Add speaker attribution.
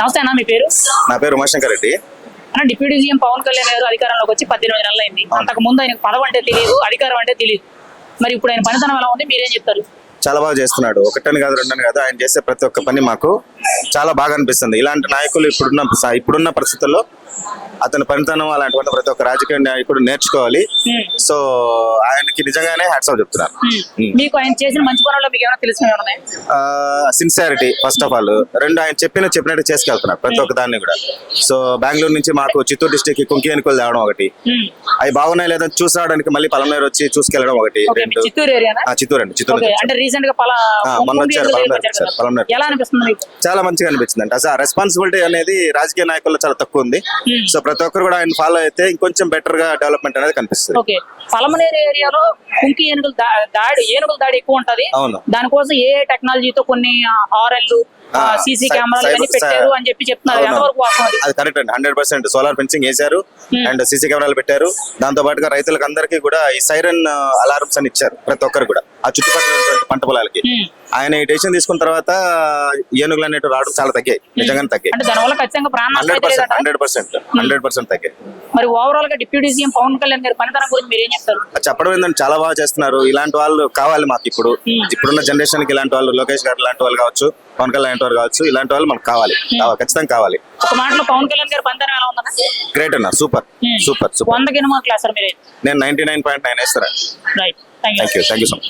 Speaker 1: నమస్తే అన్న మీ పేరు?
Speaker 2: నా పేరు ఉమాశంకర్ రెడ్డి.
Speaker 1: అన్న డిప్యూటీ సీఎం పవన్ కళ్యాణ్ గారు అధికారంలోకి వచ్చి పద్దెనిమిది నెలలు అయింది. అంతకు ముందు ఆయనకు పదవి అంటే తెలియదు అధికారం అంటే తెలియదు. మరి ఇప్పుడు ఆయన పనితనం ఎలా ఉంది? మీరేం చెప్తారు?
Speaker 2: చాలా బాగా చేస్తున్నాడు. ఒకటని కాదు రెండని కాదు ఆయన చేసే ప్రతి ఒక్క పని మాకు చాలా బాగా అనిపిస్తుంది. ఇలాంటి నాయకులు ఇప్పుడున్న ఇప్పుడున్న పరిస్థితుల్లో అతని పనితనం అలాంటి ప్రతి ఒక్క రాజకీయ నాయకుడు నేర్చుకోవాలి. సో ఆయనకి నిజంగానే హ్యాట్స్ ఆఫ్ చెప్తున్నారు.
Speaker 1: మీకు ఆయన చేసిన మంచి పనుల్లో మీకు ఏమైనా తెలిసిన ఉన్నాయి?
Speaker 2: సిన్సియారిటీ ఫస్ట్ ఆఫ్ ఆల్ రెండు ఆయన చెప్పిన చెప్పినట్టు చేసుకెళ్తున్నారు ప్రతి ఒక్క దాన్ని కూడా. సో బెంగళూరు నుంచి మాకు చిత్తూరు డిస్టిక్ కుంకి అనుకోలు తేవడం ఒకటి. అవి బాగున్నాయి లేదా చూసి రావడానికి మళ్ళీ పలమనేరు వచ్చి చూసుకెళ్ళడం ఒకటి
Speaker 1: చిత్తూరు
Speaker 2: అండి చిత్తూరు మొన్న వచ్చారు, పలమనేరు చాలా మంచిగా అనిపించింది అంటే అసలు రెస్పాన్సిబిలిటీ అనేది రాజకీయ నాయకుల్లో చాలా తక్కువ ఉంది. సో ప్రతి ఒక్కరు కూడా ఆయన ఫాలో అయితే ఇంకొంచెం బెటర్గా డెవలప్మెంట్ అనేది కనిపిస్తుంది.
Speaker 1: ఓకే. పలమనేరు ఏరియాలో కుంకి ఏనుగుల దాడి ఏనుగుల దాడి ఎక్కువ ఉంటది.
Speaker 2: అవును.
Speaker 1: దానికోసం ఏ టెక్నాలజీతో కొన్ని హారెన్లు
Speaker 2: ఆ,
Speaker 1: సీసీ కెమెరాలు పెట్టారు అని చెప్పి చెప్తున్నారు. ఎంతవరకు అది?
Speaker 2: కరెక్ట్ అండి. హండ్రెడ్ పర్సెంట్ సోలార్ ఫెన్సింగ్ వేశారు. అండ్ సీసీ కెమెరాలు పెట్టారు. దాంతో పాటుగా రైతులకు అందరికీ కూడా ఈ సైరన్ అలారమ్స్ అని ఇచ్చారు ప్రతి ఒక్కరు కూడా. ఆ చుట్టుపక్కల ఉన్నటువంటి పంట పొలాలకి. ఆయన ఈ డెసిషన్ తీసుకున్న తర్వాత ఏనుగులు అనేవి రావడం చాలా తగ్గాయి. నిజంగానే తగ్గాయి. Hundred percent? Hundred percent hundred percent
Speaker 1: మరి ఓవరాల్గా డిప్యూటీ సీఎం పవన్ కళ్యాణ్ గారి పనితనం గురించి మీరు ఏం చెప్తారు?
Speaker 2: చెప్పడం ఏంటంటే చాలా బాగా చేస్తున్నారు. ఇలాంటి వాళ్ళు కావాలి మాకు ఇప్పుడు. ఇప్పుడున్న జనరేషన్కి ఇలాంటి వాళ్ళు లోకేష్ గారు ఇలాంటి వాళ్ళు కావచ్చు పవన్ కళ్యాణ్ లాంటి వాళ్ళు కావచ్చు ఇలాంటి వాళ్ళు మనకు కావాలి. ఖచ్చితంగా కావాలి.
Speaker 1: ఒక మాటలో పవన్ కళ్యాణ్ గారి పనితనం ఎలా ఉందన్న?
Speaker 2: గ్రేట్ అన్న సూపర్. Super super.
Speaker 1: వందకి ఎన్నో క్లాస్ సార్ మీరు.
Speaker 2: నేను ninety nine point nine
Speaker 1: right you
Speaker 2: thank you thank you so much